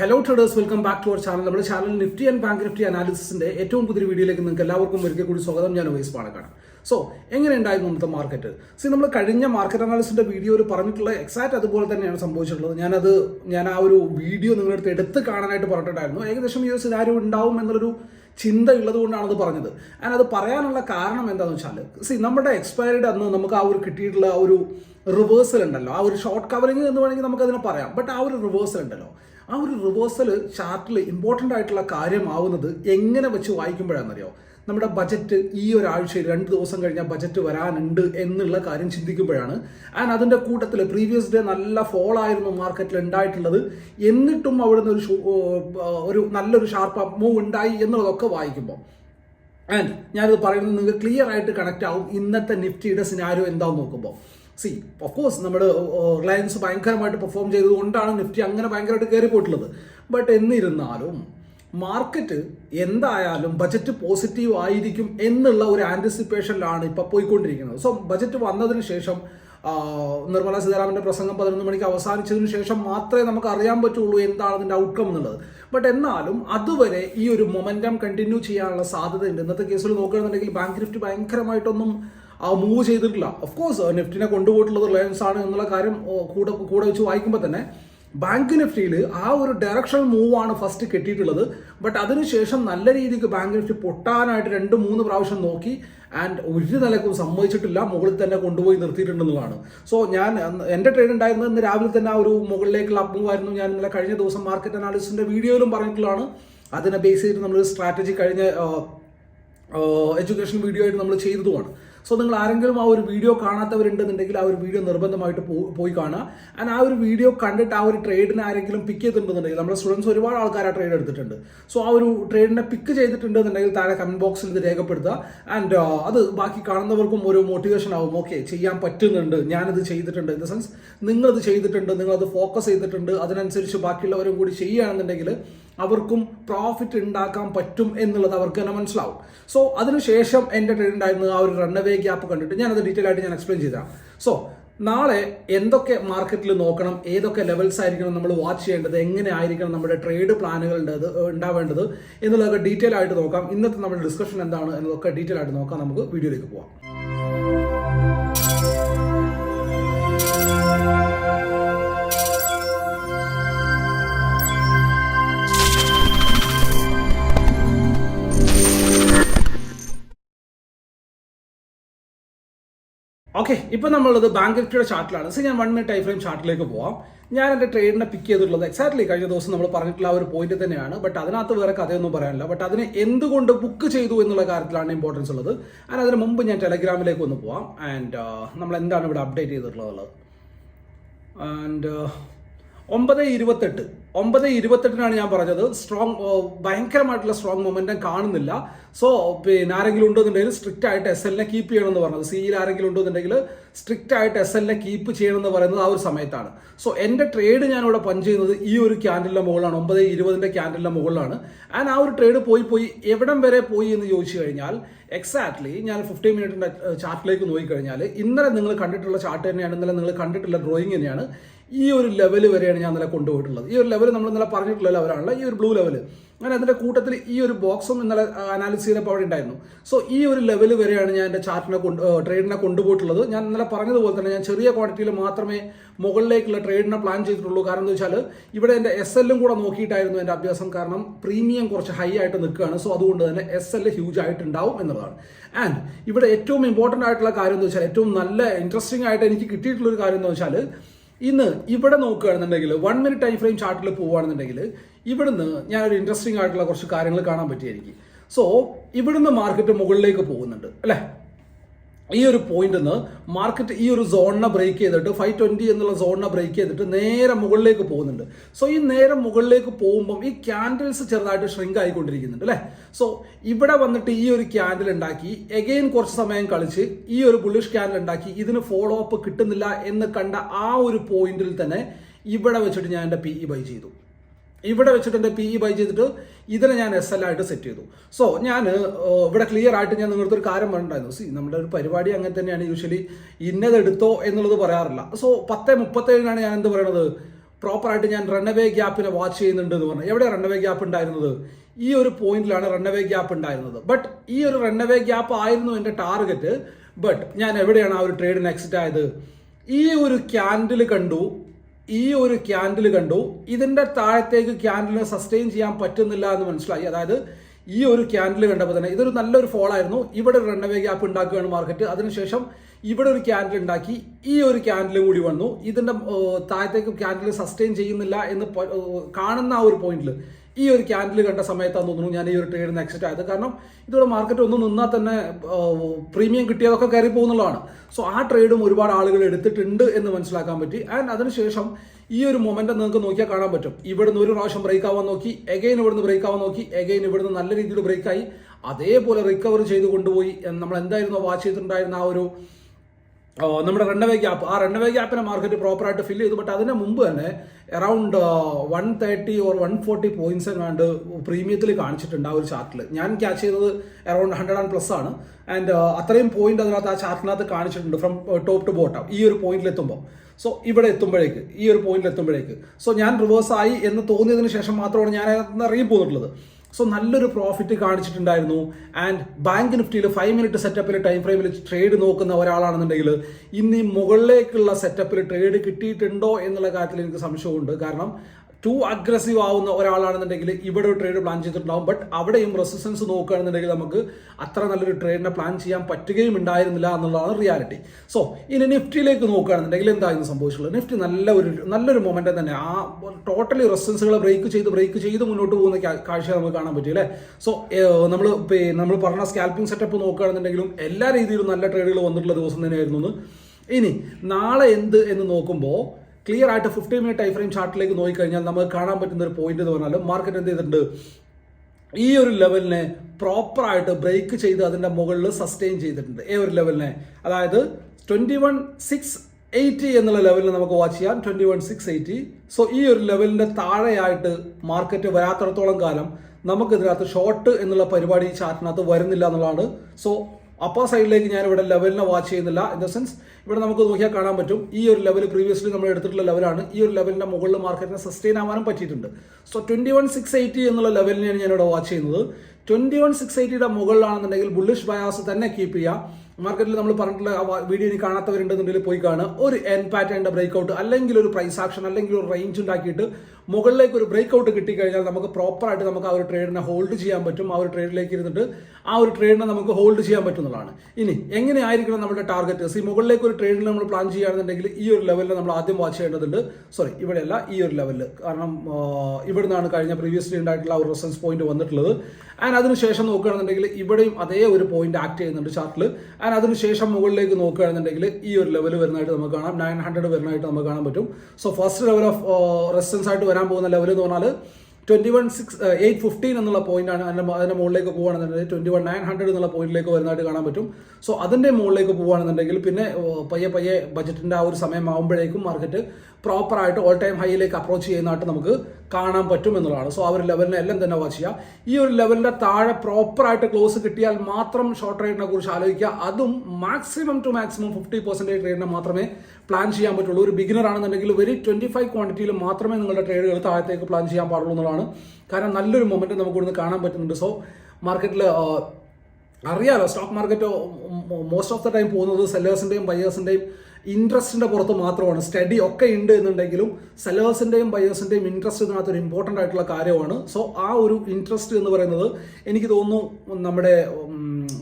Hello traders welcome back to our channel നമ്മുടെ channel Nifty and bank Nifty അനാലിസിന്റെ ഏറ്റവും പുതിയ വീഡിയോയിലേക്ക് നിങ്ങൾക്ക് എല്ലാവർക്കും ഒരിക്കൽ കൂടി സ്വാഗതം. ഞാൻ വൈസ് പാണക്കാണ് സോ എങ്ങനെ ഉണ്ടായിരുന്നു ഇന്നത്തെ മാർക്കറ്റ് സി നമ്മൾ കഴിഞ്ഞ മാർക്കറ്റ് അനാലിസിന്റെ വീഡിയോയിൽ പറഞ്ഞിട്ടുള്ള എക്സാക്ട് അതുപോലെ തന്നെയാണ് സംഭവിച്ചിട്ടുള്ളത്. ഞാനത് ഞാൻ ആ ഒരു വീഡിയോ നിങ്ങളുടെ അടുത്ത് എടുത്ത് കാണാനായിട്ട് പറഞ്ഞിട്ടുണ്ടായിരുന്നു. ഏകദേശം ഈ ഒരു സിനാരി ഉണ്ടാവും എന്നുള്ളൊരു ചിന്ത ഉള്ളത് കൊണ്ടാണത് പറഞ്ഞത്. ആൻഡ് അത് പറയാനുള്ള കാരണം എന്താണെന്ന് വെച്ചാൽ സി നമ്മുടെ എക്സ്പയറിഡ് അന്ന് നമുക്ക് ആ ഒരു കിട്ടിയിട്ടുള്ള ഒരു റിവേഴ്സൽ ഉണ്ടല്ലോ. ആ ഒരു ഷോർട്ട് കവറിങ് എന്ന് വേണമെങ്കിൽ നമുക്ക് അതിനെ പറയാം. ബട്ട് ആ ഒരു റിവേഴ്സൽ ഉണ്ടല്ലോ. ആ ഒരു റിവേഴ്സൽ ചാർട്ടിൽ ഇമ്പോർട്ടന്റ് ആയിട്ടുള്ള കാര്യമാവുന്നത് എങ്ങനെ വെച്ച് വായിക്കുമ്പോഴാണെന്നറിയോ? നമ്മുടെ ബജറ്റ് ഈ ഒരാഴ്ചയിൽ രണ്ട് ദിവസം കഴിഞ്ഞാൽ ബജറ്റ് വരാനുണ്ട് എന്നുള്ള കാര്യം ചിന്തിക്കുമ്പോഴാണ്. ആൻഡ് അതിന്റെ കൂട്ടത്തിൽ പ്രീവിയസ് ഡേ നല്ല ഫോൾ ആയിരുന്നു മാർക്കറ്റിൽ ഉണ്ടായിട്ടുള്ളത്. എന്നിട്ടും അവിടുന്ന് ഒരു ഒരു നല്ലൊരു ഷാർപ്പ് മൂവ് ഉണ്ടായി എന്നുള്ളതൊക്കെ വായിക്കുമ്പോൾ ആൻഡ് ഞാനിത് പറയുന്നത് നിങ്ങൾക്ക് ക്ലിയർ ആയിട്ട് കണക്ട് ആവും ഇന്നത്തെ നിഫ്റ്റിയുടെ സിനാരോ എന്താണെന്ന് നോക്കുമ്പോൾ സി ഓഫ് കോഴ്സ് നമ്മുടെ റിലയൻസ് ഭയങ്കരമായിട്ട് പെർഫോം ചെയ്തതുകൊണ്ടാണ് നിഫ്റ്റി അങ്ങനെ ഭയങ്കരമായിട്ട് കയറി പോയിട്ടുള്ളത്. ബട്ട് എന്നിരുന്നാലും മാർക്കറ്റ് എന്തായാലും ബജറ്റ് പോസിറ്റീവ് ആയിരിക്കും എന്നുള്ള ഒരു ആന്റിസിപ്പേഷനിലാണ് ഇപ്പോൾ പോയിക്കൊണ്ടിരിക്കുന്നത്. സോ ബജറ്റ് വന്നതിന് ശേഷം നിർമ്മല സീതാരാമന്റെ പ്രസംഗം പതിനൊന്ന് മണിക്ക് അവസാനിച്ചതിന് ശേഷം മാത്രമേ നമുക്ക് അറിയാൻ പറ്റുള്ളൂ എന്താണ് അതിന്റെ ഔട്ട്കം എന്നുള്ളത്. ബട്ട് എന്നാലും അതുവരെ ഈ ഒരു മൊമെന്റം കണ്ടിന്യൂ ചെയ്യാനുള്ള സാധ്യതയുണ്ട്. ഇന്നത്തെ കേസിൽ നോക്കുകയാണെന്നുണ്ടെങ്കിൽ ബാങ്ക് നിഫ്റ്റി ഭയങ്കരമായിട്ടൊന്നും മൂവ് ചെയ്തിട്ടില്ല. ഓഫ് കോഴ്സ് നിഫ്റ്റിനെ കൊണ്ടുപോയിട്ടുള്ളത് റിലയൻസ് ആണ് എന്നുള്ള കാര്യം കൂടെ കൂടെ വെച്ച് വായിക്കുമ്പോൾ തന്നെ ബാങ്ക് നിഫ്റ്റിയിൽ ആ ഒരു ഡയറക്ഷണൽ ആണ് ഫസ്റ്റ് കിട്ടിയിട്ടുള്ളത്. ബട്ട് അതിനുശേഷം നല്ല രീതിക്ക് ബാങ്ക് നിഫ്റ്റി പൊട്ടാനായിട്ട് രണ്ട് മൂന്ന് പ്രാവശ്യം നോക്കി ആൻഡ് ഒരു നിലക്കും സമ്മതിച്ചിട്ടില്ല. മുകളിൽ തന്നെ കൊണ്ടുപോയി നിർത്തിയിട്ടുണ്ടെന്നുള്ളതാണ്. സോ ഞാൻ എന്റെ ട്രേഡ് ഉണ്ടായിരുന്നത് ഇന്ന് രാവിലെ തന്നെ ആ ഒരു മുകളിലേക്കുള്ള ആയിരുന്നു. ഞാൻ ഇന്നലെ കഴിഞ്ഞ ദിവസം മാർക്കറ്റ് അനാലിസിന്റെ വീഡിയോയിലും പറഞ്ഞിട്ടുള്ളതാണ്. അതിനെ ബേസ് ചെയ്തിട്ട് നമ്മൾ സ്ട്രാറ്റജി കഴിഞ്ഞ എഡ്യൂക്കേഷൻ വീഡിയോ ആയിട്ട് നമ്മൾ ചെയ്തതുമാണ്. സോ നിങ്ങൾ ആരെങ്കിലും ആ ഒരു വീഡിയോ കാണാത്തവരുണ്ടെന്നുണ്ടെങ്കിൽ ആ ഒരു വീഡിയോ നിർബന്ധമായിട്ട് പോയി കാണുക. ആൻഡ് ആ ഒരു വീഡിയോ കണ്ടിട്ട് ആ ഒരു ട്രേഡിനെ ആരെങ്കിലും പിക്ക് ചെയ്തിട്ടുണ്ടെന്നുണ്ടെങ്കിൽ നമ്മുടെ സ്റ്റുഡൻസ് ഒരുപാട് ആൾക്കാർ ആ ട്രേഡ് എടുത്തിട്ടുണ്ട്. സോ ആ ഒരു ട്രേഡിനെ പിക്ക് ചെയ്തിട്ടുണ്ടെന്നുണ്ടെങ്കിൽ താഴെ കമന്റ് ബോക്സിൽ ഇത് രേഖപ്പെടുത്തുക. ആൻഡ് അത് ബാക്കി കാണുന്നവർക്കും ഒരു മോട്ടിവേഷൻ ആവും. ഓക്കെ ചെയ്യാൻ പറ്റുന്നുണ്ട്. ഞാനത് ചെയ്തിട്ടുണ്ട്. ഇൻ ദ സെൻസ് നിങ്ങളത് ചെയ്തിട്ടുണ്ട്. നിങ്ങളത് ഫോക്കസ് ചെയ്തിട്ടുണ്ട്. അതിനനുസരിച്ച് ബാക്കിയുള്ളവരും കൂടി ചെയ്യുകയാണെന്നുണ്ടെങ്കിൽ അവർക്കും പ്രോഫിറ്റ് ഉണ്ടാക്കാൻ പറ്റും എന്നുള്ളത് അവർക്ക് തന്നെ മനസ്സിലാവും. സോ അതിനുശേഷം എന്റെ ട്രേഡ് ഉണ്ടായിരുന്നത് ആ ഒരു റണ്ണവേ ഗ്യാപ്പ് കണ്ടിട്ട് ഞാനത് ഡീറ്റെയിൽ ആയിട്ട് ഞാൻ എക്സ്പ്ലെയിൻ ചെയ്തതാണ്. സോ നാളെ എന്തൊക്കെ മാർക്കറ്റിൽ നോക്കണം ഏതൊക്കെ ലെവൽസ് ആയിരിക്കണം നമ്മൾ വാച്ച് ചെയ്യേണ്ടത് എങ്ങനെ ആയിരിക്കണം നമ്മുടെ ട്രേഡ് പ്ലാനുകൾ ഉണ്ടാവേണ്ടത് എന്നുള്ളതൊക്കെ ഡീറ്റെയിൽ ആയിട്ട് നോക്കാം. ഇന്നത്തെ നമ്മുടെ ഡിസ്കഷൻ എന്താണ് എന്നതൊക്കെ ഡീറ്റെയിൽ ആയിട്ട് നോക്കാം. നമുക്ക് വീഡിയോയിലേക്ക് പോവാം. ഓക്കെ ഇപ്പൊ നമ്മളുള്ളത് ബാങ്ക് നിഫ്റ്റിയുടെ ചാർട്ടിലാണ് സോ ഞാൻ വൺ മിനിറ്റ് ടൈം ഫ്രെയിം ചാർട്ടിലേക്ക് പോവാം. ഞാൻ എന്റെ ട്രേഡിനെ പിക്ക് ചെയ്തിട്ടുള്ളത് എക്സാക്ട്ലി കഴിഞ്ഞ ദിവസം നമ്മൾ പറഞ്ഞിട്ടുള്ള ആ ഒരു പോയിന്റ് തന്നെയാണ്. ബട്ട് അതിനകത്ത് വേറെ കഥയൊന്നും പറയാനില്ല. ബട്ട് അതിനെ എന്തുകൊണ്ട് ബുക്ക് ചെയ്തു എന്നുള്ള കാര്യത്തിലാണ് ഇമ്പോർട്ടൻസ് ഉള്ളത്. ആൻഡ് അതിന് മുമ്പ് ഞാൻ ടെലഗ്രാമിലേക്ക് ഒന്ന് പോവാം. ആൻഡ് നമ്മൾ എന്താണ് ഇവിടെ അപ്ഡേറ്റ് ചെയ്തിട്ടുള്ളത്? ആൻഡ് ഒമ്പത് ഇരുപത്തെട്ട്. ഒമ്പത് ഇരുപത്തെട്ടിനാണ് ഞാൻ പറഞ്ഞത്. സ്ട്രോങ് ഭയങ്കരമായിട്ടുള്ള സ്ട്രോങ് മൊമെന്റം കാണുന്നില്ല. സോ പിന്നെ ആരെങ്കിലും ഉണ്ടെന്നുണ്ടെങ്കിൽ സ്ട്രിക്റ്റ് ആയിട്ട് എസ് എല്ലിനെ കീപ്പ് ചെയ്യണമെന്ന് പറഞ്ഞത്. സിയിൽ ആരെങ്കിലും ഉണ്ടെന്നുണ്ടെങ്കിൽ സ്ട്രിക്റ്റ് ആയിട്ട് എസ് എല്ലിനെ കീപ്പ് ചെയ്യണമെന്ന് പറയുന്നത് ആ ഒരു സമയത്താണ്. സോ എന്റെ ട്രേഡ് ഞാൻ ഇവിടെ പഞ്ച് ചെയ്യുന്നത് ഈ ഒരു ക്യാൻഡലിന്റെ മുകളിലാണ്. ഒമ്പത് ഇരുപതിന്റെ ക്യാൻഡലിന്റെ മുകളിലാണ്. ആൻഡ് ആ ഒരു ട്രേഡ് പോയി പോയി എവിടം വരെ പോയി എന്ന് ചോദിച്ചു കഴിഞ്ഞാൽ എക്സാക്ട്ലി ഞാൻ ഫിഫ്റ്റീൻ മിനിറ്റിന്റെ ചാർട്ടിലേക്ക് നോക്കിക്കഴിഞ്ഞാൽ ഇന്നലെ നിങ്ങൾ കണ്ടിട്ടുള്ള ചാർട്ട് തന്നെയാണ്. ഇന്നലെ നിങ്ങൾ കണ്ടിട്ടുള്ള ഡ്രോയിങ് തന്നെയാണ്. ഈ ഒരു ലെവൽ വരെയാണ് ഞാൻ ഇന്നലെ കൊണ്ടുപോയിട്ടുള്ളത്. ഈ ഒരു ലെവൽ നമ്മൾ ഇന്നലെ പറഞ്ഞിട്ടുള്ള ലെവലാണല്ലോ ഈ ഒരു ബ്ലൂ ലെവൽ അങ്ങനെ അതിന്റെ കൂട്ടത്തിൽ ഈ ഒരു ബോക്സും ഇന്നലെ അനാലിസിസ് ചെയ്തപ്പോൾ അവിടെ ഉണ്ടായിരുന്നു. സോ ഈ ഒരു ലെവൽ വരെയാണ് ഞാൻ എന്റെ ചാർട്ടിനെ കൊണ്ട് ട്രേഡിനെ കൊണ്ടുപോയിട്ടുള്ളത്. ഞാൻ ഇന്നലെ പറഞ്ഞതുപോലെ തന്നെ ഞാൻ ചെറിയ ക്വാണ്ടിറ്റിയിൽ മാത്രമേ മുകളിലേക്കുള്ള ട്രേഡിനെ പ്ലാൻ ചെയ്തിട്ടുള്ളൂ. കാരണം എന്താ വെച്ചാൽ ഇവിടെ എന്റെ എസ് എല്ലും കൂടെ നോക്കിയിട്ടായിരുന്നു എന്റെ അഭ്യാസം. കാരണം പ്രീമിയം കുറച്ച് ഹൈ ആയിട്ട് നിൽക്കുകയാണ്. സോ അതുകൊണ്ട് തന്നെ എസ് എൽ ഹ്യൂജ് ആയിട്ടുണ്ടാവും എന്നുള്ളതാണ്. ആൻഡ് ഇവിടെ ഏറ്റവും ഇമ്പോർട്ടന്റ് ആയിട്ടുള്ള കാര്യം എന്ന് വെച്ചാൽ ഏറ്റവും നല്ല ഇൻട്രസ്റ്റിംഗ് ആയിട്ട് എനിക്ക് കിട്ടിയിട്ടുള്ള ഒരു കാര്യം എന്ന് വെച്ചാൽ ഇന്ന് ഇവിടെ നോക്കുകയാണെന്നുണ്ടെങ്കിൽ വൺ മിനിറ്റ് ടൈം ഫ്രെയിം ചാർട്ടിൽ പോവുകയാണെന്നുണ്ടെങ്കിൽ ഇവിടുന്ന് ഒരു ഇൻട്രസ്റ്റിംഗ് ആയിട്ടുള്ള കുറച്ച് കാര്യങ്ങൾ കാണാൻ പറ്റിയായിരിക്കും. സോ ഇവിടുന്ന് മാർക്കറ്റ് മുകളിലേക്ക് പോകുന്നുണ്ട് അല്ലേ? ഈ ഒരു പോയിന്റ് നിന്ന് മാർക്കറ്റ് ഈ ഒരു സോണിനെ ബ്രേക്ക് ചെയ്തിട്ട് ഫൈവ് ട്വന്റി എന്നുള്ള സോണിനെ ബ്രേക്ക് ചെയ്തിട്ട് നേരെ മുകളിലേക്ക് പോകുന്നുണ്ട്. സോ ഈ നേരെ മുകളിലേക്ക് പോകുമ്പം ഈ ക്യാൻഡിൽസ് ചെറുതായിട്ട് ഷ്രിങ്ക് ആയിക്കൊണ്ടിരിക്കുന്നുണ്ട് അല്ലേ? സോ ഇവിടെ വന്നിട്ട് ഈ ഒരു ക്യാൻഡിൽ ഉണ്ടാക്കി എഗെയിൻ കുറച്ച് സമയം കളിച്ച് ഈ ഒരു ബുള്ളിഷ് ക്യാൻഡിൽ ഉണ്ടാക്കി ഇതിന് ഫോളോ അപ്പ് കിട്ടുന്നില്ല എന്ന് കണ്ട ആ ഒരു പോയിന്റിൽ തന്നെ ഇവിടെ വെച്ചിട്ട് ഞാൻ എന്റെ പി ഇ ബൈ ചെയ്തു. ഇവിടെ വെച്ചിട്ട് എന്റെ പി ഇ ബൈ ചെയ്തിട്ട് ഇതിനെ ഞാൻ എസ് എൽ ആയിട്ട് സെറ്റ് ചെയ്തു. സോ ഞാൻ ഇവിടെ ക്ലിയർ ആയിട്ട് ഞാൻ നിങ്ങളുടെ ഒരു കാര്യം പറഞ്ഞിട്ടുണ്ടായിരുന്നു. സി നമ്മുടെ ഒരു പരിപാടി അങ്ങനെ തന്നെയാണ് യൂഷ്വലി ഇന്നത് എടുത്തോ എന്നുള്ളത് പറയാറില്ല. സോ പത്ത് മുപ്പത്തേഴിനാണ് ഞാൻ എന്ത് പറയണത്? പ്രോപ്പറായിട്ട് ഞാൻ റണ്ണവേ ഗ്യാപ്പിനെ വാച്ച് ചെയ്യുന്നുണ്ട് എന്ന് പറഞ്ഞു. എവിടെ റണ്ണവേ ഗ്യാപ്പ് ഉണ്ടായിരുന്നത്? ഈ ഒരു പോയിന്റിലാണ് റണ്ണവേ ഗ്യാപ്പ് ഉണ്ടായിരുന്നത്. ബട്ട് ഈ ഒരു റണ്ണവേ ഗ്യാപ്പ് ആയിരുന്നു എന്റെ ടാർഗറ്റ് ബട്ട് ഞാൻ എവിടെയാണ് ആ ഒരു ട്രേഡിന് എക്സിറ്റ് ആയത്? ഈ ഒരു ക്യാൻഡിൽ കണ്ടു. ഈ ഒരു ക്യാൻഡിൽ കണ്ടു. ഇതിന്റെ താഴത്തേക്ക് ക്യാൻഡിലിനെ സസ്റ്റെയിൻ ചെയ്യാൻ പറ്റുന്നില്ല എന്ന് മനസ്സിലായി. അതായത് ഈ ഒരു ക്യാൻഡിൽ കണ്ടപ്പോൾ തന്നെ ഇതൊരു നല്ലൊരു ഫോൾ ആയിരുന്നു. ഇവിടെ റണ്ണവേ ഗ്യാപ്പ് ഉണ്ടാക്കുകയാണ് മാർക്കറ്റ് അതിനുശേഷം ഇവിടെ ഒരു ക്യാൻഡിൽ ഉണ്ടാക്കി ഈ ഒരു ക്യാൻഡിലും കൂടി വന്നു. ഇതിന്റെ താഴത്തേക്ക് ക്യാൻഡിൽ സസ്റ്റെയിൻ ചെയ്യുന്നില്ല എന്ന് കാണുന്ന ആ ഒരു പോയിന്റിൽ ഈ ഒരു ക്യാൻഡിൽ കണ്ട സമയത്താണ് തോന്നുന്നു ഞാൻ ഈ ഒരു ട്രേഡിൽ നിന്ന് എക്സിറ്റ് ആയത്. കാരണം ഇതോടെ മാർക്കറ്റ് ഒന്ന് നിന്നാൽ തന്നെ പ്രീമിയം കിട്ടിയതൊക്കെ കയറി പോകുന്നുള്ളതാണ്. സോ ആ ട്രേഡും ഒരുപാട് ആളുകൾ എടുത്തിട്ടുണ്ട് എന്ന് മനസ്സിലാക്കാൻ പറ്റി. ആൻഡ് അതിനുശേഷം ഈ ഒരു മൊമെന്റ് നിങ്ങൾക്ക് നോക്കിയാൽ കാണാൻ പറ്റും. ഇവിടുന്ന് ഒരു പ്രാവശ്യം ബ്രേക്ക് ആവാൻ നോക്കി എഗൈൻ ഇവിടുന്ന് ബ്രേക്ക് ആവാൻ നോക്കി എഗൈൻ ഇവിടുന്ന് നല്ല രീതിയിൽ ബ്രേക്കായി അതേപോലെ റിക്കവർ ചെയ്ത് കൊണ്ടുപോയി. നമ്മൾ എന്തായിരുന്നു വാച്ച് ചെയ്തിട്ടുണ്ടായിരുന്ന ആ ഒരു നമ്മുടെ റണ്ണവേ ഗ്യാപ്പ് ആ റണ്ണവേ ഗ്യാപ്പിനെ മാർക്കറ്റ് പ്രോപ്പർ ആയിട്ട് ഫില്ല് ചെയ്തു. ബട്ട് അതിന് മുമ്പ് തന്നെ around one thirty or one forty points എങ്ങാണ്ട് പ്രീമിയത്തിൽ കാണിച്ചിട്ടുണ്ട് ആ ഒരു ചാർട്ടിൽ ഞാൻ ക്യാച്ച് ചെയ്തത് അറൗണ്ട് ഹൺഡ്രഡ് ആൻഡ് പ്ലസ് ആണ്. ആൻഡ് അത്രയും പോയിന്റ് അതിനകത്ത് ആ ചാർട്ടിനകത്ത് കാണിച്ചിട്ടുണ്ട് ഫ്രം ടോപ്പ് ടു ബോട്ടം ഈ ഒരു പോയിന്റിൽ എത്തുമ്പോൾ സോ ഇവിടെ എത്തുമ്പോഴേക്ക് ഈ ഒരു പോയിന്റിൽ എത്തുമ്പോഴേക്ക്. സോ ഞാൻ റിവേഴ്സ് ആയി എന്ന് തോന്നിയതിന് ശേഷം മാത്രമാണ് ഞാൻ അതിനകത്ത് ഇറങ്ങി പോന്നിട്ടുള്ളത് സോ നല്ലൊരു പ്രോഫിറ്റ് കാണിച്ചിട്ടുണ്ടായിരുന്നു. ആൻഡ് ബാങ്ക് നിഫ്റ്റിയിൽ ഫൈവ് മിനിറ്റ് സെറ്റപ്പിൽ ടൈം ഫ്രെയിമിൽ ട്രേഡ് നോക്കുന്ന ഒരാളാണെന്നുണ്ടെങ്കിൽ ഇന്ന് ഈ മുകളിലേക്കുള്ള സെറ്റപ്പിൽ ട്രേഡ് കിട്ടിയിട്ടുണ്ടോ എന്നുള്ള കാര്യത്തിൽ എനിക്ക് സംശയമുണ്ട് കാരണം ടു അഗ്രസീവ് ആവുന്ന ഒരാളാണെന്നുണ്ടെങ്കിൽ ഇവിടെ ഒരു ട്രേഡ് പ്ലാൻ ചെയ്തിട്ടുണ്ടാവും. ബട്ട് അവിടെയും റെസിസ്റ്റൻസ് നോക്കുകയാണെന്നുണ്ടെങ്കിൽ നമുക്ക് അത്ര നല്ലൊരു ട്രേഡിനെ പ്ലാൻ ചെയ്യാൻ പറ്റുകയും ഉണ്ടായിരുന്നില്ല എന്നുള്ളതാണ് റിയാലിറ്റി സോ ഇനി നിഫ്റ്റിയിലേക്ക് നോക്കുകയാണെന്നുണ്ടെങ്കിൽ എന്തായിരുന്നു സംഭവിച്ചിട്ടുള്ളത്? നിഫ്റ്റി നല്ല ഒരു നല്ലൊരു മൊമെന്റം തന്നെ. ആ ടോട്ടലി റെസിസ്റ്റൻസുകൾ ബ്രേക്ക് ചെയ്ത് ബ്രേക്ക് ചെയ്ത് മുന്നോട്ട് പോകുന്ന കാഴ്ച നമുക്ക് കാണാൻ പറ്റും അല്ലേ? സോ നമ്മൾ നമ്മൾ പറഞ്ഞ സ്കാൽപ്പിംഗ് സെറ്റപ്പ് നോക്കുകയാണെന്നുണ്ടെങ്കിലും എല്ലാ രീതിയിലും നല്ല ട്രേഡുകൾ വന്നിട്ടുള്ള ദിവസം തന്നെയായിരുന്നു ഇനി നാളെ എന്ത് എന്ന് നോക്കുമ്പോൾ ക്ലിയർ ആയിട്ട് ഫിഫ്റ്റി മിനിറ്റ് ടൈം ഫ്രെയിം ചാർട്ടിലേക്ക് നോക്കിക്കഴിഞ്ഞാൽ നമുക്ക് കാണാൻ പറ്റുന്ന ഒരു പോയിന്റ് എന്ന് പറഞ്ഞാൽ മാർക്കറ്റ് എന്ത് ചെയ്തിട്ടുണ്ട്? ഈ ഒരു ലെവലിനെ പ്രോപ്പറായിട്ട് ബ്രേക്ക് ചെയ്ത് അതിന്റെ മുകളിൽ സസ്റ്റെയിൻ ചെയ്തിട്ടുണ്ട്. ഈ ഒരു ലെവലിനെ അതായത് ട്വന്റി വൺ സിക്സ് എയ്റ്റി എന്നുള്ള ലെവലിൽ നമുക്ക് വാച്ച് ചെയ്യാം. Twenty one six eighty so ഈ ഒരു ലെവലിന്റെ താഴെയായിട്ട് മാർക്കറ്റ് വരാത്തിടത്തോളം കാലം നമുക്ക് ഇതിനകത്ത് ഷോർട്ട് എന്നുള്ള പരിപാടി ചാർട്ടിനകത്ത് വരുന്നില്ല എന്നുള്ളതാണ്. സോ അപ്പർ സൈഡിലേക്ക് ഞാൻ ഇവിടെ ലെവലിനെ വാച്ച് ചെയ്യുന്നില്ല. ഇൻ ദ സെൻസ് ഇവിടെ നമുക്ക് നോക്കിയാൽ കാണാൻ പറ്റും. ഈ ഒരു ലെവൽ പ്രീവിയസ്ലി നമ്മൾ എടുത്തിട്ടുള്ള ലെവലാണ് ഈ ഒരു ലെവലിന്റെ മുകളിൽ മാർക്കറ്റിനെ സസ്റ്റെയിൻ ആവാനും പറ്റിയിട്ടുണ്ട്. So twenty one six eighty എന്നുള്ള ലെവലിനെയാണ് ഞാൻ ഇവിടെ വാച്ച് ചെയ്യുന്നത്. ട്വന്റി വൺ സിക്സ് എയ്റ്റിയുടെ മുകളിലാണെന്നുണ്ടെങ്കിൽ ബുള്ളിഷ് ബയാസ് തന്നെ കീപ്പ് ചെയ്യുക മാർക്കറ്റിൽ നമ്മൾ പറഞ്ഞിട്ടുള്ള ആ വീഡിയോ ഇനി കാണാത്തവരുണ്ടെന്നുണ്ടെങ്കിൽ പോയി കാണുക. ഒരു എൻ പാറ്റേണിന്റെ ബ്രേക്ക്ഔട്ട് അല്ലെങ്കിൽ ഒരു പ്രൈസ് ആക്ഷൻ അല്ലെങ്കിൽ ഒരു റേഞ്ച് ഉണ്ടാക്കിയിട്ട് മുകളിലേക്ക് ഒരു ബ്രേക്ക്ഔട്ട് കിട്ടിക്കഴിഞ്ഞാൽ നമുക്ക് പ്രോപ്പറായിട്ട് നമുക്ക് ആ ഒരു ട്രേഡിനെ ഹോൾഡ് ചെയ്യാൻ പറ്റും. ആ ഒരു ട്രേഡിലേക്ക് ഇരുന്നിട്ട് ആ ഒരു ട്രേഡിനെ നമുക്ക് ഹോൾഡ് ചെയ്യാൻ പറ്റുന്നതാണ് ഇനി എങ്ങനെയായിരിക്കണം നമ്മുടെ ടാർഗറ്റ് ഈ മുകളിലേക്ക് ഒരു ട്രേഡിൽ നമ്മൾ പ്ലാൻ ചെയ്യുകയാണെന്നുണ്ടെങ്കിൽ ഈ ഒരു ലെവലിൽ നമ്മൾ ആദ്യം വാച്ച് ചെയ്യേണ്ടതുണ്ട്. സോറി ഇവിടെയല്ല ഈ ഒരു ലെവലിൽ കാരണം ഇവിടുന്നാണ് കഴിഞ്ഞ പ്രീവിയസ്ലി ഉണ്ടായിട്ടുള്ള ഒരു റെസൻസ് പോയിന്റ് വന്നിട്ടുള്ളത്. ആൻഡ് അതിനുശേഷം നോക്കുകയാണെന്നുണ്ടെങ്കിൽ ഇവിടെയും അതേ ഒരു പോയിന്റ് ആക്ട് ചെയ്യുന്നുണ്ട് ചാർട്ടിൽ ആൻഡ് അതിനുശേഷം മുകളിലേക്ക് നോക്കുകയാണെന്നുണ്ടെങ്കിൽ ഈ ഒരു ലെവൽ വരുന്നതായിട്ട് നമുക്ക് കാണാം. നയൻ ഹൺഡ്രഡ് വരുന്നതായിട്ട് നമുക്ക് കാണാൻ പറ്റും. So first level of resistance ആയിട്ട് വരാൻ പോകുന്ന ലെവൽ എന്ന് പറഞ്ഞാൽ twenty one six eight fifteen എന്നുള്ള പോയിന്റ് ആണ് അതിന്റെ അതിന്റെ മുകളിലേക്ക് പോകുകയാണെന്നുണ്ടെങ്കിൽ ട്വന്റി വൺ നയൻ ഹൺഡ്രഡ് എന്നുള്ള പോയിന്റിലേക്ക് വരുന്നതായിട്ട് കാണാൻ പറ്റും. സോ അതിന്റെ മുകളിലേക്ക് പോകുകയാണെന്നുണ്ടെങ്കിൽ പിന്നെ പയ്യെ പയ്യെ ബജറ്റിന്റെ ആ ഒരു സമയം ആകുമ്പോഴേക്കും മാർക്കറ്റ് പ്രോപ്പറായിട്ട് ഓൾ ടൈം ഹൈയിലേക്ക് അപ്രോച്ച് ചെയ്യുന്നതായിട്ട് നമുക്ക് കാണാൻ പറ്റും എന്നുള്ളതാണ്. സോ ആ ഒരു ലെവലിനെ എല്ലാം തന്നെ വാച്ച് ചെയ്യുക. ഈ ഒരു ലെവലിന്റെ താഴെ പ്രോപ്പറായിട്ട് ക്ലോസ് കിട്ടിയാൽ മാത്രം ഷോർട്ട് റേറ്റിനെ കുറിച്ച് ആലോചിക്കുക. അതും maximum to maximum fifty percentage ട്രേഡിനെ മാത്രമേ പ്ലാൻ ചെയ്യാൻ പറ്റുള്ളൂ. ഒരു ബിഗിനർ ആണെന്നുണ്ടെങ്കിൽ വെരി ട്വന്റി ഫൈവ് ക്വാണ്ടിറ്റിയിൽ മാത്രമേ നിങ്ങളുടെ ട്രേഡുകൾ താഴത്തേക്ക് പ്ലാൻ ചെയ്യാൻ പാടുള്ളൂ എന്നുള്ളതാണ്. കാരണം നല്ലൊരു മൊമെന്റ് നമുക്ക് ഇവിടുന്ന് കാണാൻ പറ്റുന്നുണ്ട്. സോ മാർക്കറ്റിൽ അറിയാലോ stock market most of the time പോകുന്നത് സെല്ലേഴ്സിന്റെയും ബയേഴ്സിന്റെയും ഇൻട്രസ്റ്റിന്റെ പുറത്ത് മാത്രമാണ്. സ്റ്റഡി ഒക്കെ ഉണ്ട് എന്നുണ്ടെങ്കിലും സെല്ലേഴ്സിന്റെയും ബയേഴ്സിന്റെയും ഇൻട്രസ്റ്റ് ഇതിനകത്ത് ഒരു ഇമ്പോർട്ടന്റ് ആയിട്ടുള്ള കാര്യമാണ്. സോ ആ ഒരു ഇൻട്രസ്റ്റ് എന്ന് പറയുന്നത് എനിക്ക് തോന്നുന്നു നമ്മുടെ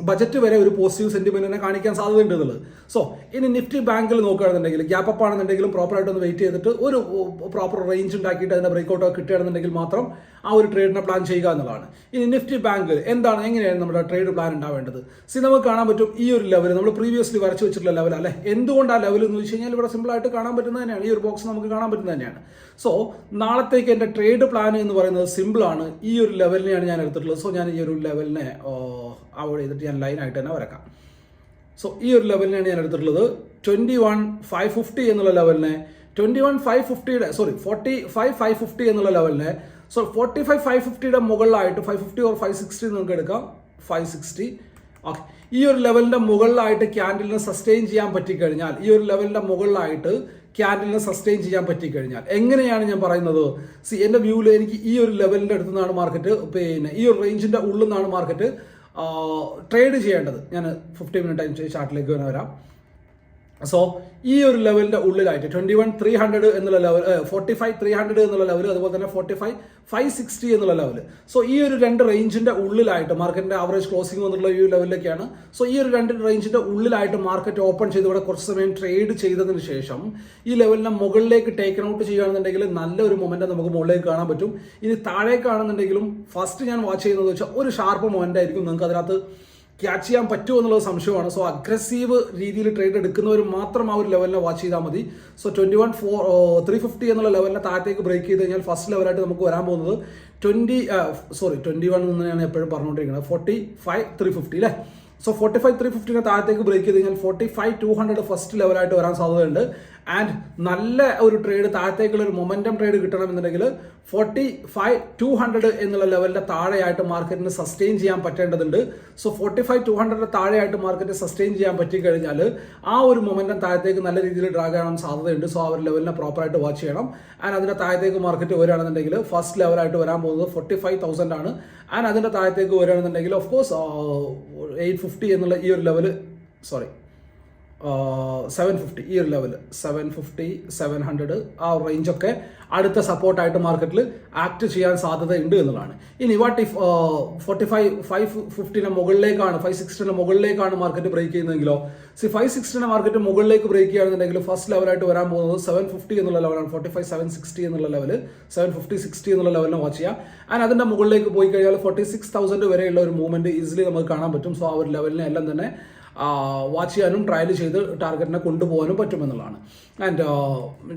ബജറ്റ് വരെ ഒരു പോസിറ്റീവ് സെന്റിമെന്റിനെ കാണിക്കാൻ സാധ്യതയുണ്ട് എന്നുള്ളത്. സോ ഇനി നിഫ്റ്റി ബാങ്കിൽ നോക്കുകയാണെന്നുണ്ടെങ്കിൽ ഗ്യാപ്പ് അപ്പ് ആണെന്നുണ്ടെങ്കിലും പ്രോപ്പറായിട്ട് ഒന്ന് വെയിറ്റ് ചെയ്തിട്ട് ഒരു പ്രോപ്പർ റേഞ്ച് ഉണ്ടാക്കിയിട്ട് അതിന്റെ ബ്രേക്ക്ഔട്ട് ഒക്കെ കിട്ടുകയാണെന്നുണ്ടെങ്കിൽ മാത്രം ആ ഒരു ട്രേഡിനെ പ്ലാൻ ചെയ്യുക എന്നുള്ളതാണ്. ഇനി നിഫ്റ്റി ബാങ്ക് എന്താണ് എങ്ങനെയാണ് നമ്മുടെ ട്രേഡ് പ്ലാൻ ഉണ്ടാവേണ്ടത്? സി നമുക്ക് കാണാൻ പറ്റും ഈ ഒരു ലെവൽ നമ്മൾ പ്രീവിയസ്ലി വരച്ചു വെച്ചിട്ടുള്ള ലെവൽ ആ ലെവൽ എന്ന് വെച്ച് കഴിഞ്ഞാൽ ഇവിടെ സിമ്പിൾ ആയിട്ട് കാണാൻ പറ്റുന്ന തന്നെയാണ്. ഈ ഒരു ബോക്സ് നമുക്ക് കാണാൻ പറ്റുന്ന തന്നെയാണ്. സോ നാളത്തേക്ക് എന്റെ ട്രേഡ് പ്ലാൻ എന്ന് പറയുന്നത് സിമ്പിൾ ആണ്. ഈ ഒരു ലെവലിനെയാണ് ഞാൻ എടുത്തിട്ടുള്ളത്. സോ ഞാൻ ഈ ഒരു ലെവലിനെ അവോയ്ഡ് ചെയ്തിട്ട് ഞാൻ ലൈനായിട്ട് തന്നെ വരക്കാം. സോ ഈ ഒരു ലെവലിനെയാണ് ഞാൻ എടുത്തിട്ടുള്ളത്. ട്വന്റി വൺ ഫൈവ് ഫിഫ്റ്റി എന്നുള്ള ലെവലിനെ twenty one five ഫിഫ്റ്റിയുടെ sorry forty five five fifty എന്നുള്ള ലെവലിനെ സോ ഫോർട്ടി ഫൈവ് ഫൈവ് ഫിഫ്റ്റിയുടെ മുകളിലായിട്ട് five fifty or five sixty നമുക്ക് എടുക്കാം. ഫൈവ് സിക്സ്റ്റി ഓക്കെ ഈ ഒരു ലെവലിന്റെ മുകളിലായിട്ട് ക്യാൻഡിലിനെ സസ്റ്റെയിൻ ചെയ്യാൻ പറ്റിക്കഴിഞ്ഞാൽ ഈ ഒരു ലെവലിന്റെ മുകളിലായിട്ട് ക്യാൻഡലിനെ സസ്റ്റെയിൻ ചെയ്യാൻ പറ്റിക്കഴിഞ്ഞാൽ എങ്ങനെയാണ് ഞാൻ പറയുന്നത്? സി എന്റെ വ്യൂവിൽ എനിക്ക് ഈ ഒരു ലെവലിന്റെ അടുത്തു നിന്നാണ് മാർക്കറ്റ് പിന്നെ ഈ ഒരു റേഞ്ചിന്റെ ഉള്ളിൽ നിന്നാണ് മാർക്കറ്റ് ട്രേഡ് ചെയ്യേണ്ടത്. ഞാൻ ഫിഫ്റ്റി മിനിറ്റ് ടൈം ചാർട്ടിലേക്ക് വരാം. സോ ഈ ഒരു ലെവലിന്റെ ഉള്ളിലായിട്ട് ട്വന്റി വൺ ത്രീ ഹൺഡ്രഡ് എന്നുള്ള level forty five three hundred എന്നുള്ള ലെവൽ അതുപോലെ തന്നെ ഫോർട്ടി ഫൈവ് ഫൈവ് സിക്സ്റ്റി എന്നുള്ള ലെവൽ സോ ഈ ഒരു രണ്ട് റേഞ്ചിന്റെ ഉള്ളിലായിട്ട് മാർക്കറ്റിന്റെ ആവറേജ് ക്ലോസിംഗ് എന്നുള്ള ഈ ലെവലിലേക്കാണ് സോ ഈ ഒരു രണ്ട് റേഞ്ചിന്റെ ഉള്ളിലായിട്ട് മാർക്കറ്റ് ഓപ്പൺ ചെയ്ത് ഇവിടെ കുറച്ച് സമയം ട്രേഡ് ചെയ്തതിന് ശേഷം ഈ ലെവലിനെ മുകളിലേക്ക് ടേക്ക് ഔട്ട് ചെയ്യുകയാണെന്നുണ്ടെങ്കിൽ നല്ലൊരു മൊമെന്റ് നമുക്ക് മുകളിലേക്ക് കാണാൻ പറ്റും. ഇനി താഴേക്കാണെന്നുണ്ടെങ്കിലും ഫസ്റ്റ് ഞാൻ വാച്ച് ചെയ്യുന്നത് വെച്ചാൽ ഒരു ഷാർപ്പ് മൊമെന്റ് ആയിരിക്കും നിങ്ങൾക്ക് അതിനകത്ത് ക്യാച്ച് ചെയ്യാൻ പറ്റുമോ എന്നുള്ളത് സംശയമാണ്. സോ അഗ്രസീവ് രീതിയിൽ ട്രേഡ് എടുക്കുന്നവർ മാത്രം ആ ഒരു ലെവലിനെ വാച്ച് ചെയ്താൽ മതി. So twenty one four three fifty എന്നുള്ള ലെവലിനെ താഴത്തേക്ക് ബ്രേക്ക് ചെയ്ത് കഴിഞ്ഞാൽ ഫസ്റ്റ് ലെവലായിട്ട് നമുക്ക് വരാൻ പോകുന്നത് ട്വന്റി സോറി ട്വന്റി വൺ എന്ന് ഞാൻ എപ്പോഴും പറഞ്ഞുകൊണ്ടിരിക്കുന്നത്. ഫോർട്ടി ഫൈവ് ത്രീ ഫിഫ്റ്റി അല്ലേ സോ ഫോർട്ടി ഫൈവ് ത്രീ ഫിഫ്റ്റിനെ താഴത്തേക്ക് ബ്രേക്ക് ചെയ്ത് കഴിഞ്ഞാൽ forty five two hundred first ലെവലായിട്ട് വരാൻ സാധ്യതയുണ്ട്. ആൻഡ് നല്ല ഒരു ട്രേഡ് താഴത്തേക്കുള്ള ഒരു മൊമെന്റം ട്രേഡ് കിട്ടണമെന്നുണ്ടെങ്കിൽ ഫോർട്ടി ഫൈവ് ടു ഹൺഡ്രഡ് എന്നുള്ള ലെവലിന്റെ താഴെയായിട്ട് മാർക്കറ്റിന് സസ്റ്റെയിൻ ചെയ്യാൻ പറ്റേണ്ടതുണ്ട്. So forty five two hundred താഴെയായിട്ട് മാർക്കറ്റ് സസ്റ്റെയിൻ ചെയ്യാൻ പറ്റിക്കഴിഞ്ഞാൽ ആ ഒരു മൊമെന്റം താഴത്തേക്ക് നല്ല രീതിയിൽ ഡ്രാഗ് ആകാൻ സാധ്യതയുണ്ട്. സോ ആ ഒരു ലെവലിനെ പ്രോപ്പറായിട്ട് വാച്ച് ചെയ്യണം. ആൻഡ് അതിന്റെ താഴത്തേക്ക് മാർക്കറ്റ് വരികയാണെന്നുണ്ടെങ്കിൽ ഫസ്റ്റ് ലെവലായിട്ട് വരാൻ പോകുന്നത് ഫോർട്ടി ഫൈവ് തൗസൻഡ് ആണ്. ആൻഡ് അതിന്റെ താഴത്തേക്ക് വരികയാണെന്നുണ്ടെങ്കിൽ ഓഫ് കോഴ്സ് എയ്റ്റ് ഫിഫ്റ്റി എന്നുള്ള ഈ ഒരു ലെവൽ സോറി സെവൻ ഫിഫ്റ്റി ഈ ഒരു level seven fifty seven hundred ആ റേഞ്ചൊക്കെ അടുത്ത സപ്പോർട്ടായിട്ട് മാർക്കറ്റിൽ ആക്ട് ചെയ്യാൻ സാധ്യതയുണ്ട് എന്നുള്ളതാണ്. ഇനി what if forty five five ഫിഫ്റ്റിന് മുകളിലേക്കാണ് ഫൈവ് സിക്സ്റ്റിന് മുകളിലേക്കാണ് മാർക്കറ്റ് ബ്രേക്ക് ചെയ്യുന്നതെങ്കിലോ? സി ഫൈവ് സിക്സ്റ്റിന് മാർക്കറ്റ് മുകളിലേക്ക് ബ്രേക്ക് ചെയ്യുകയാണെന്നുണ്ടെങ്കിൽ ഫസ്റ്റ് ലെവലായിട്ട് വരാൻ പോകുന്നത് സെവൻ ഫിഫ്റ്റി എന്നുള്ള ലെവലാണ് ഫോർട്ടി ഫൈവ് സെവൻ സിക്സ്റ്റി എന്നുള്ള ലെവൽ സെവൻ ഫിഫ്റ്റി സിക്സ്റ്റി എന്നുള്ള ലെവലിനെ വാച്ച് ചെയ്യാം ആൻഡ് അതിന്റെ മുകളിലേക്ക് പോയി കഴിഞ്ഞാൽ ഫോർട്ടി സിക്സ് തൗസൻഡ് വരെയുള്ള ഒരു മൂവ്മെന്റ് ഈസിലി നമുക്ക് കാണാൻ പറ്റും. സോ ആ ഒരു ലെവലിനെ എല്ലാം തന്നെ വാച്ച് ചെയ്യാനും ട്രയൽ ചെയ്ത് ടാർഗറ്റിനെ കൊണ്ടുപോകാനും പറ്റുമെന്നുള്ളതാണ്. ആൻഡ്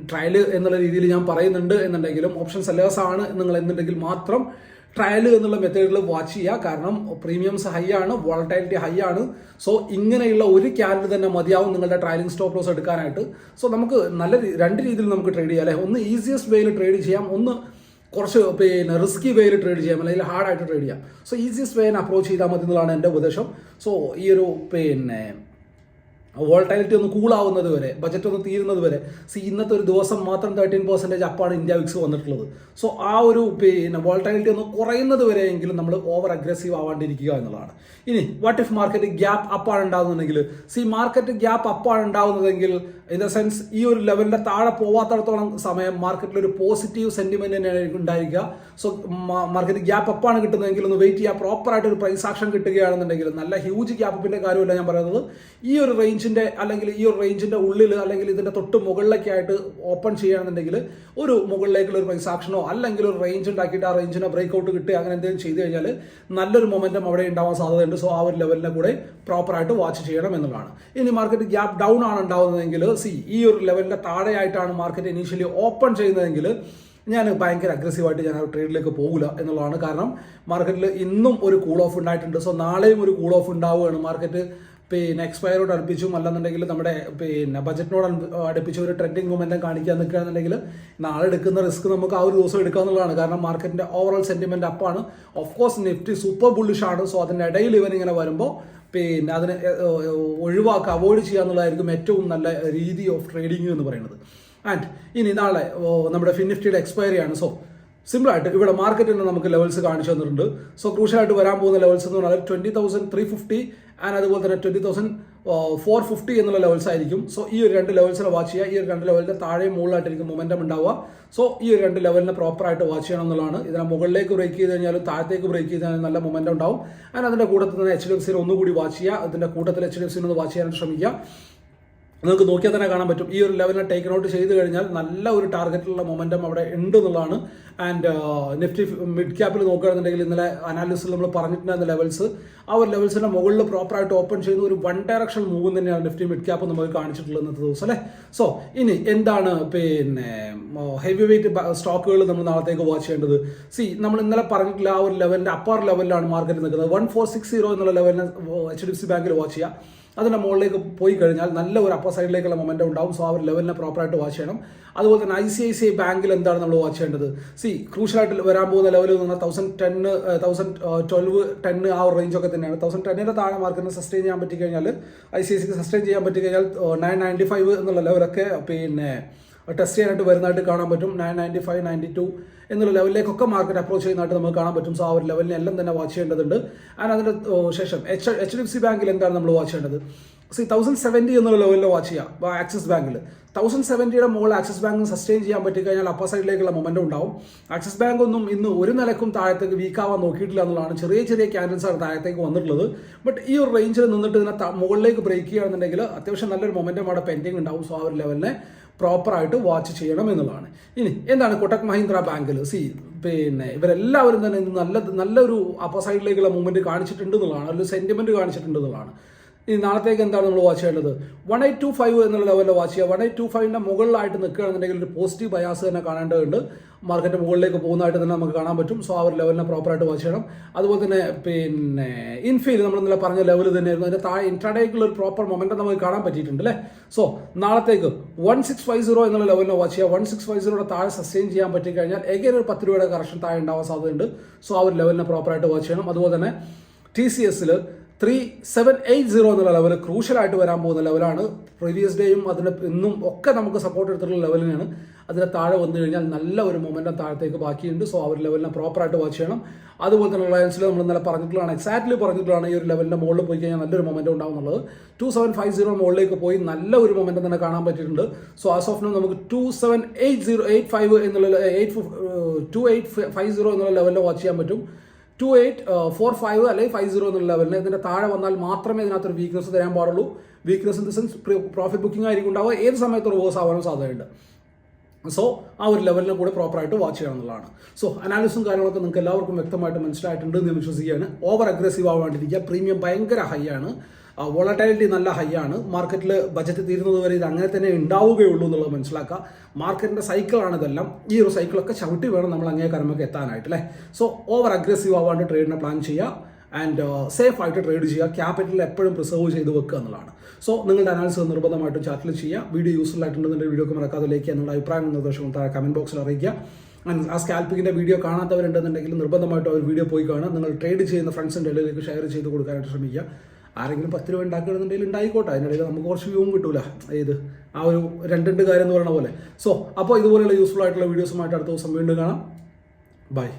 ട്രയൽ എന്നുള്ള രീതിയിൽ ഞാൻ പറയുന്നുണ്ട് എന്നുണ്ടെങ്കിലും ഓപ്ഷൻ സെല്ലേഴ്സ് ആണ് നിങ്ങൾ എന്നുണ്ടെങ്കിൽ മാത്രം ട്രയൽ എന്നുള്ള മെത്തേഡിൽ വാച്ച് ചെയ്യുക. കാരണം പ്രീമിയംസ് ഹൈ ആണ് വോളറ്റൈലിറ്റി ഹൈ ആണ്. സോ ഇങ്ങനെയുള്ള ഒരു ക്യാൻഡിൽ തന്നെ മതിയാവും നിങ്ങളുടെ ട്രയലിംഗ് സ്റ്റോപ്പ് ലോസ് എടുക്കാനായിട്ട്. സോ നമുക്ക് നല്ല രണ്ട് രീതിയിൽ നമുക്ക് ട്രേഡ് ചെയ്യാം അല്ലെ? ഒന്ന് ഈസിയസ്റ്റ് വേയിൽ ട്രേഡ് ചെയ്യാം. ഒന്ന് കുറച്ച് പിന്നെ റിസ്കി വേയിൽ ട്രേഡ് ചെയ്യാം അല്ലെങ്കിൽ ഹാർഡായിട്ട് ട്രേഡ് ചെയ്യാം. സോ ഈസിയസ്റ്റ് വേ അപ്രോച്ച് ചെയ്താൽ മതി എന്നുള്ളതാണ് എന്റെ ഉപദേശം. സോ ഈ ഒരു പിന്നെ വോൾട്ടാലിറ്റി ഒന്ന് കൂളാവുന്നത് വരെ ബജറ്റ് ഒന്ന് തീരുന്നത് വരെ സി ഇന്നത്തെ ഒരു ദിവസം മാത്രം തേർട്ടീൻ പെർസെന്റേജ് അപ്പാണ് ഇന്ത്യ വിക്സ് വന്നിട്ടുള്ളത്. സോ ആ ഒരു പിന്നെ വോൾട്ടാലിറ്റി ഒന്ന് കുറയുന്നത് വരെയെങ്കിലും നമ്മൾ ഓവർ അഗ്രസീവ് ആവാണ്ടിരിക്കുക എന്നുള്ളതാണ്. ഇനി വാട്ട് ഇഫ് മാർക്കറ്റ് ഗ്യാപ്പ് അപ്പാണ് ഉണ്ടാകുന്നുണ്ടെങ്കിൽ സി മാർക്കറ്റ് ഗ്യാപ്പ് അപ്പാണ് ഉണ്ടാകുന്നതെങ്കിൽ ഇൻ ദ സെൻസ് ഈ ഒരു ലെവലിന്റെ താഴെ പോവാത്തടത്തോളം സമയം മാർക്കറ്റിൽ ഒരു പോസിറ്റീവ് സെന്റിമെന്റ് തന്നെയായിരിക്കും ഉണ്ടായിരിക്കുക. സോ മാർക്കറ്റ് ഗ്യാപ്പ് അപ്പാണ് കിട്ടുന്നതെങ്കിൽ ഒന്ന് വെയിറ്റ് ചെയ്യുക. പ്രോപ്പർ ആയിട്ട് ഒരു പ്രൈസ് ആക്ഷൻ കിട്ടുകയാണെന്നുണ്ടെങ്കിൽ നല്ല ഹ്യൂജ് ഗ്യാപ്പിന്റെ കാര്യമല്ല ഞാൻ പറയുന്നത്. ഈ ഒരു റേഞ്ചിന്റെ അല്ലെങ്കിൽ ഈ ഒരു റേഞ്ചിന്റെ ഉള്ളിൽ അല്ലെങ്കിൽ ഇതിന്റെ തൊട്ട് മുകളിലൊക്കെ ആയിട്ട് ഓപ്പൺ ചെയ്യുകയാണെന്നുണ്ടെങ്കിൽ ഒരു മുകളിലേക്കുള്ള ഒരു പ്രൈസ് ആക്ഷനോ അല്ലെങ്കിൽ ഒരു റേഞ്ച് ഉണ്ടാക്കിയിട്ട് ആ റേഞ്ചിനെ ബ്രേക്ക് ഔട്ട് കിട്ടുക അങ്ങനെ എന്തെങ്കിലും ചെയ്തു കഴിഞ്ഞാൽ നല്ലൊരു മൊമെന്റം അവിടെ ഉണ്ടാവാൻ സാധ്യതയുണ്ട്. സോ ആ ഒരു ലെവലിനെ കൂടെ പ്രോപ്പർ ആയിട്ട് വാച്ച് ചെയ്യണം എന്നുള്ളതാണ്. ഇനി മാർക്കറ്റ് ഗ്യാപ്പ് ഡൗൺ ആണ് ഉണ്ടാവുന്നതെങ്കിൽ സി ഈ ഒരു ലെവലിന്റെ താഴെയായിട്ടാണ് മാർക്കറ്റ് ഇനീഷ്യലി ഓപ്പൺ ചെയ്യുന്നതെങ്കിൽ ഞാൻ ഭയങ്കര അഗ്രസീവായിട്ട് ഞാൻ ട്രേഡിലേക്ക് പോകില്ല എന്നുള്ളതാണ് കാരണം മാർക്കറ്റിൽ ഇന്നും ഒരു കൂൾ ഓഫ് ഉണ്ടായിട്ടുണ്ട്. സോ നാളെയും ഒരു കൂൾ ഓഫ് ഉണ്ടാവുകയാണ്. മാർക്കറ്റ് പിന്നെ എക്സ്പയറോട് അടുപ്പിച്ചും അല്ലെന്നുണ്ടെങ്കിൽ നമ്മുടെ പിന്നെ ബജറ്റിനോട് അടുപ്പി- അടുപ്പിച്ച് ഒരു ട്രെൻഡിങ് മൊമെന്റം കാണിക്കാൻ നിൽക്കുകയാണെന്നുണ്ടെങ്കിൽ നാളെ എടുക്കുന്ന റിസ്ക് നമുക്ക് ആ ഒരു ദിവസം എടുക്കാന്നുള്ളതാണ് കാരണം മാർക്കറ്റിന്റെ ഓവറോൾ സെന്റിമെന്റ് അപ്പാണ് ഓഫ് കോഴ്സ് നിഫ്റ്റി സൂപ്പർ ബുള്ളിഷാണ് സോ അതിന്റെ ഇടയിൽ ഇവൻ ഇങ്ങനെ വരുമ്പോൾ പിന്നെ അതിനെ ഒഴിവാക്കുക അവോയ്ഡ് ചെയ്യുക എന്നുള്ളതായിരിക്കും ഏറ്റവും നല്ല രീതി ഓഫ് ട്രേഡിംഗ് എന്ന് പറയുന്നത്. ആൻഡ് ഇനി നാളെ നമ്മുടെ ഫിൻനിഫ്റ്റിയുടെ എക്സ്പയറി ആണ്. സോ സിമ്പിളായിട്ട് ഇവിടെ മാർക്കറ്റിൽ നിന്ന് നമുക്ക് ലെവൽസ് കാണിച്ചു തന്നിട്ടുണ്ട്. സോ ക്രൂഷ്യലായിട്ട് വരാൻ പോകുന്ന ലെവൽസ് എന്ന് പറഞ്ഞാൽ twenty thousand three fifty and അതുപോലെ തന്നെ ട്വന്റി തൗസൻഡ് ഫോർ ഫിഫ്റ്റി എന്നുള്ള ലെവൽസ് ആയിരിക്കും. സോ ഈ ഒരു രണ്ട് ലെവൽസിനെ വാച്ച് ചെയ്യുക. ഈ ഒരു രണ്ട് ലെവലിന്റെ താഴെ മുകളിലായിട്ടായിരിക്കും മൊമെന്റം ഉണ്ടാവുക. സോ ഈ ഒരു രണ്ട് ലെവലിനെ പ്രോപ്പർ ആയിട്ട് വാച്ച് ചെയ്യണം എന്നുള്ളതാണ്. ഇതിനെ മുകളിലേക്ക് ബ്രേക്ക് ചെയ്ത് കഴിഞ്ഞാലും താഴത്തേക്ക് ബ്രേക്ക് ചെയ്ത് കഴിഞ്ഞാൽ നല്ല മൊമെന്റം ഉണ്ടാവും. ആൻഡ് അതിന്റെ കൂട്ടത്തിൽ തന്നെ എച്ച് ഡി എഫ് സിയിൽ ഒന്നുകൂടി വാച്ച് ചെയ്യുക. അതിന്റെ കൂട്ടത്തിൽ എച്ച് ഡി എഫ് സിയിൽ ഒന്ന് വാച്ച് ചെയ്യാനായിട്ട് ശ്രമിക്കുക. നിങ്ങൾക്ക് നോക്കിയാൽ തന്നെ കാണാൻ പറ്റും. ഈ ഒരു ലെവലിനെ ടേക്ക് ഔട്ട് ചെയ്ത് കഴിഞ്ഞാൽ നല്ല ഒരു ടാർഗറ്റിലുള്ള മൊമെന്റം അവിടെ ഉണ്ട് എന്നുള്ളതാണ് ആൻഡ് നിഫ്റ്റി മിഡ് ക്യാപ്പിൽ നോക്കുകയാണെന്നുണ്ടെങ്കിൽ ഇന്നലെ അനാലിസിൽ നമ്മൾ പറഞ്ഞിട്ടുണ്ടായിരുന്ന ലെവൽസ് ആ ഒരു ലെവൽസിന്റെ മുകളിൽ പ്രോപ്പറായിട്ട് ഓപ്പൺ ചെയ്യുന്ന ഒരു വൺ ഡയറക്ഷൻ മൂവ് തന്നെയാണ് നിഫ്റ്റി മിഡ് ക്യാപ്പ് നമുക്ക് കാണിച്ചിട്ടുള്ളത് ഇന്നത്തെ ദിവസം അല്ലേ? സോ ഇനി എന്താണ് പിന്നെ ഹെവി വെയിറ്റ് സ്റ്റോക്കുകൾ നമ്മൾ നാളത്തേക്ക് വാച്ച് ചെയ്യേണ്ടത്? സി നമ്മൾ ഇന്നലെ പറഞ്ഞിട്ടില്ല ആ ഒരു ലെവലിന്റെ അപ്പർ ലെവലിലാണ് മാർക്കറ്റ് നിൽക്കുന്നത്. വൺ ഫോർ സിക്സ് സീറോ എന്നുള്ള ലെവലിനെ എച്ച് ഡി എഫ് സി ബാങ്കിൽ വാച്ച് ചെയ്യുക. അതിന്റെ മുകളിലേക്ക് പോയി കഴിഞ്ഞാൽ നല്ല ഒരു അപ്പർ സൈഡിലേക്കുള്ള മൊമെന്റം ഉണ്ടാവും. സോ ആ ഒരു ലെവലിനെ പ്രോപ്പറായിട്ട് വാച്ച് ചെയ്യണം. അതുപോലെ തന്നെ I C I C I ബാങ്കിൽ എന്താണ് നമ്മൾ വാച്ച് ചെയ്യേണ്ടത്? സി ക്രൂഷ്യലായിട്ട് വരാൻ പോകുന്ന ലെവൽ എന്ന് പറഞ്ഞാൽ thousand ten thousand twelve ten ആ ഒരു റേഞ്ചൊക്കെ തന്നെയാണ്. തൗസൻഡ് ടെന്നിന്റെ താഴെ മാർക്കിന് സസ്റ്റെയിൻ ചെയ്യാൻ പറ്റി കഴിഞ്ഞാൽ ഐ സി ഐ സിക്ക് സസ്റ്റെയിൻ ചെയ്യാൻ പറ്റി കഴിഞ്ഞാൽ നയൻ നയന്റി ഫൈവ് എന്നുള്ള ലെവലൊക്കെ പിന്നെ ടെസ്റ്റ് ചെയ്യാനായിട്ട് വരുന്നതായിട്ട് കാണാൻ പറ്റും. Nine ninety five ninety two എന്നുള്ള ലെവലിലേക്കൊക്കെ മാർക്കറ്റ് അപ്രോച്ച് ചെയ്യുന്നതായിട്ട് നമുക്ക് കാണാൻ പറ്റും. സോ ആ ഒരു ലെവലിനെ എല്ലാം തന്നെ വാച്ച് ചെയ്യേണ്ടതുണ്ട്. ആൻഡ് അതിന്റെ ശേഷം H H D F C ബാങ്കിൽ എന്താണ് നമ്മൾ വാച്ച് ചെയ്യേണ്ടത്? സി തൗസൻഡ് സെവന്റി എന്നുള്ള ലെവലിൽ വാച്ച് ചെയ്യാം. ആക്സിസ് ബാങ്കിൽ തൗസൻഡ് സെവന്റിയുടെ മുകളിൽ ആക്സിസ് ബാങ്ക് സസ്റ്റെയിൻ ചെയ്യാൻ പറ്റിക്കഴിഞ്ഞാൽ അപ്പർ സൈഡിലേക്കുള്ള മൊമെന്റം ഉണ്ടാവും. ആക്സിസ് ബാങ്ക് ഒന്നും ഇന്ന് ഒരു നിലക്കും താഴത്തേക്ക് വീക്ക് ആവാൻ നോക്കിയിട്ടില്ല എന്നുള്ളതാണ് ചെറിയ ചെറിയ ക്യാൻഡിൽസ് ആണ് താഴത്തേക്ക് വന്നിട്ടുള്ളത്. ബട്ട് ഈ ഒരു റേഞ്ചിൽ നിന്നിട്ട് ഇതിനെ മുകളിലേക്ക് ബ്രേക്ക് ചെയ്യുകയാണെന്നുണ്ടെങ്കിൽ അത്യാവശ്യം നല്ലൊരു മൊമെന്റം അവിടെ പെൻഡിങ് ഉണ്ടാവും. സോ ആ ഒരു ലെവലിനെ പ്രോപ്പറായിട്ട് വാച്ച് ചെയ്യണം എന്നുള്ളതാണ്. ഇനി എന്താണ് കൊട്ടക് മഹീന്ദ്ര ബാങ്കിൽ സി പിന്നെ ഇവരെല്ലാവരും തന്നെ നല്ല നല്ലൊരു അപ്പർ സൈഡിലേക്കുള്ള മൂവ്മെന്റ് കാണിച്ചിട്ടുണ്ട് എന്നുള്ളതാണ്. ഒരു സെന്റിമെന്റ് കാണിച്ചിട്ടുണ്ട് എന്നുള്ളതാണ്. ഇനി നാളത്തേക്ക് എന്താണ് നമ്മൾ വാച്ച് ചെയ്യേണ്ടത്? വൺ എയ്റ്റ് ടു ഫൈവ് എന്നുള്ള ലെവലിൽ വാച്ച് ചെയ്യുക. വൺ എയ്റ്റ് ടു ഫൈവിന്റെ മുകളിലായിട്ട് നിൽക്കുകയാണെന്നുണ്ടെങ്കിൽ ഒരു പോസിറ്റീവ് ബയാസ് തന്നെ കാണേണ്ടതുണ്ട്. മാർക്കറ്റ് മുകളിലേക്ക് പോകുന്നതായിട്ട് തന്നെ നമുക്ക് കാണാൻ പറ്റും. സോ ആ ഒരു ലെവലിനെ പ്രോപ്പറായിട്ട് വാച്ച് ചെയ്യണം. അതുപോലെ തന്നെ പിന്നെ ഇൻഫീൽ നമ്മൾ ഇന്നലെ പറഞ്ഞ ലെവൽ തന്നെയായിരുന്നു. അതിന്റെ താഴെ ഇൻട്രാഡേക്കുള്ള ഒരു പ്രോപ്പർ മൊമെന്റം നമുക്ക് കാണാൻ പറ്റിയിട്ടുണ്ട് അല്ലേ? സോ നാളത്തേക്ക് വൺ സിക്സ് ഫൈവ് സീറോ എന്നുള്ള ലെവലിനെ വാച്ച് ചെയ്യുക. വൺ സിക്സ് ഫൈവ് സീറോയുടെ താഴെ സസ്റ്റെയിൻ ചെയ്യാൻ പറ്റിക്കഴിഞ്ഞാൽ എഗൈൻ ഒരു പത്ത് രൂപയുടെ കറക്ഷൻ താഴെ ഉണ്ടാവാൻ സാധ്യതയുണ്ട്. സോ ആ ഒരു ലെവലിനെ പ്രോപ്പറായിട്ട് വാച്ച് ചെയ്യണം. അതുപോലെ തന്നെ ടി സി എസിൽ ത്രീ സെവൻ എയ്റ്റ് സീറോ എന്നുള്ള ലെവൽ ക്രൂഷ്യലായിട്ട് വരാൻ പോകുന്ന ലെവലാണ് പ്രീവിയസ് ഡേയും അതിന് ഇന്നും ഒക്കെ നമുക്ക് സപ്പോർട്ട് എടുത്തിട്ടുള്ള ലെവലിനാണ് അതിന് താഴെ വന്നു കഴിഞ്ഞാൽ നല്ല ഒരു മൊമെന്റം താഴത്തേക്ക് ബാക്കിയുണ്ട്. സോ ആ ഒരു ലെവലിനെ പ്രോപ്പറായിട്ട് വാച്ച് ചെയ്യണം. അതുപോലെ തന്നെ റിലയൻസിൽ നമ്മൾ ഇന്നലെ പറഞ്ഞിട്ടുള്ളതാണ്. എക്സാക്ട്ലി പറഞ്ഞിട്ടുള്ളതാണ് ഈ ഒരു ലെവലിന്റെ മുകളിൽ പോയി കഴിഞ്ഞാൽ നല്ലൊരു മൊമെന്റം ഉണ്ടാവും എന്നുള്ളത്. ടു സെവൻ ഫൈവ് സീറോ മുകളിലേക്ക് പോയി നല്ല ഒരു മൊമെന്റം തന്നെ കാണാൻ പറ്റിയിട്ടുണ്ട്. സോ ആസ് ഓഫ് നോ നമുക്ക് two seven eight zero eight five എന്നുള്ള eight two eight five zero എന്നുള്ള ലെവലിൽ വാച്ച് ചെയ്യാൻ പറ്റും. ടു എയ്റ്റ് ഫോർ ഫൈവ് അല്ലെങ്കിൽ ഫൈവ് സീറോ എന്നുള്ള ലെവലിന് ഇതിന്റെ താഴെ വന്നാൽ മാത്രമേ ഇതിനകത്തൊരു വീക്ക്നെസ് തരാൻ പാടുള്ളൂ. Weakness in the sense profit booking ആയിരിക്കും ഉണ്ടാവുക. ഏത് സമയത്ത് റിവേഴ്സ് ആവാനും സാധ്യതയുണ്ട്. സോ ആ ഒരു ലെവലിനെ കൂടെ പ്രോപ്പറായിട്ട് വാച്ച് ചെയ്യണം എന്നുള്ളതാണ്. സോ അനാലിസും കാര്യങ്ങളൊക്കെ നിങ്ങൾക്ക് എല്ലാവർക്കും വ്യക്തമായിട്ട് മനസ്സിലായിട്ടുണ്ട് എന്ന് വിശ്വസിക്കുകയാണ്. ഓവർ അഗ്രസീവ് ആവാണ്ടിരിക്കുക. പ്രീമിയം ഭയങ്കര ഹൈ ആണ്. വോളറ്റാലിറ്റി നല്ല ഹൈ ആണ്. മാർക്കറ്റിൽ ബജറ്റ് തീരുന്നത് വരെ ഇത് അങ്ങനെ തന്നെ ഉണ്ടാവുകയുള്ളൂ എന്നുള്ളത് മനസ്സിലാക്കുക. മാർക്കറ്റിന്റെ സൈക്കിളാണ് ഇതെല്ലാം. ഈ ഒരു സൈക്കിളൊക്കെ ചവിട്ടി വേണം നമ്മൾ അങ്ങേ കരമൊക്കെ എത്താനായിട്ട് അല്ലേ? സോ ഓവർ അഗ്രസീവ് ആവാണ്ട് ട്രേഡിനെ പ്ലാൻ ചെയ്യുക ആൻഡ് സേഫ് ആയിട്ട് ട്രേഡ് ചെയ്യുക. ക്യാപിറ്റൽ എപ്പോഴും പ്രിസർവ് ചെയ്ത് വെക്കുക എന്നുള്ളതാണ്. സോ നിങ്ങളുടെ അനാലിസിസ് നിർബന്ധമായിട്ടും ചാറ്റിൽ ചെയ്യുക. വീഡിയോ യൂസ്ഫുൾ ആയിട്ടുണ്ടെന്നുണ്ടെങ്കിൽ വീഡിയോക്ക് മറക്കാതെ ലൈക്ക് എന്നുള്ള അഭിപ്രായം നിർദ്ദേശവും താഴെ കമന്റ് ബോക്സിൽ അറിയിക്കുക. ആൻഡ് ആ സ്കാൽപ്പിങ്ങിന്റെ വീഡിയോ കാണാത്തവരുണ്ടെന്നുണ്ടെങ്കിൽ നിർബന്ധമായിട്ടും അവർ വീഡിയോ പോയി കാണുക. നിങ്ങൾ ട്രേഡ് ചെയ്യുന്ന ഫ്രണ്ട്സിന്റെ ഇടയിലേക്ക് ഷെയർ ചെയ്ത് കൊടുക്കാനായിട്ട് ശ്രമിക്കുക. ആരെങ്കിലും പത്ത് രൂപ ഉണ്ടാക്കണമെന്നുണ്ടെങ്കിൽ ഉണ്ടായിക്കോട്ടെ. അതിനിടയിൽ നമുക്ക് കുറച്ച് വ്യൂവും കിട്ടൂല. ഏത്? ആ ഒരു രണ്ട് രണ്ട് കാര്യം എന്ന് പറയുന്ന പോലെ. സോ അപ്പോൾ ഇതുപോലെയുള്ള യൂസ്ഫുൾ ആയിട്ടുള്ള വീഡിയോസുമായിട്ട് അടുത്ത ദിവസം വീണ്ടും കാണാം. ബൈ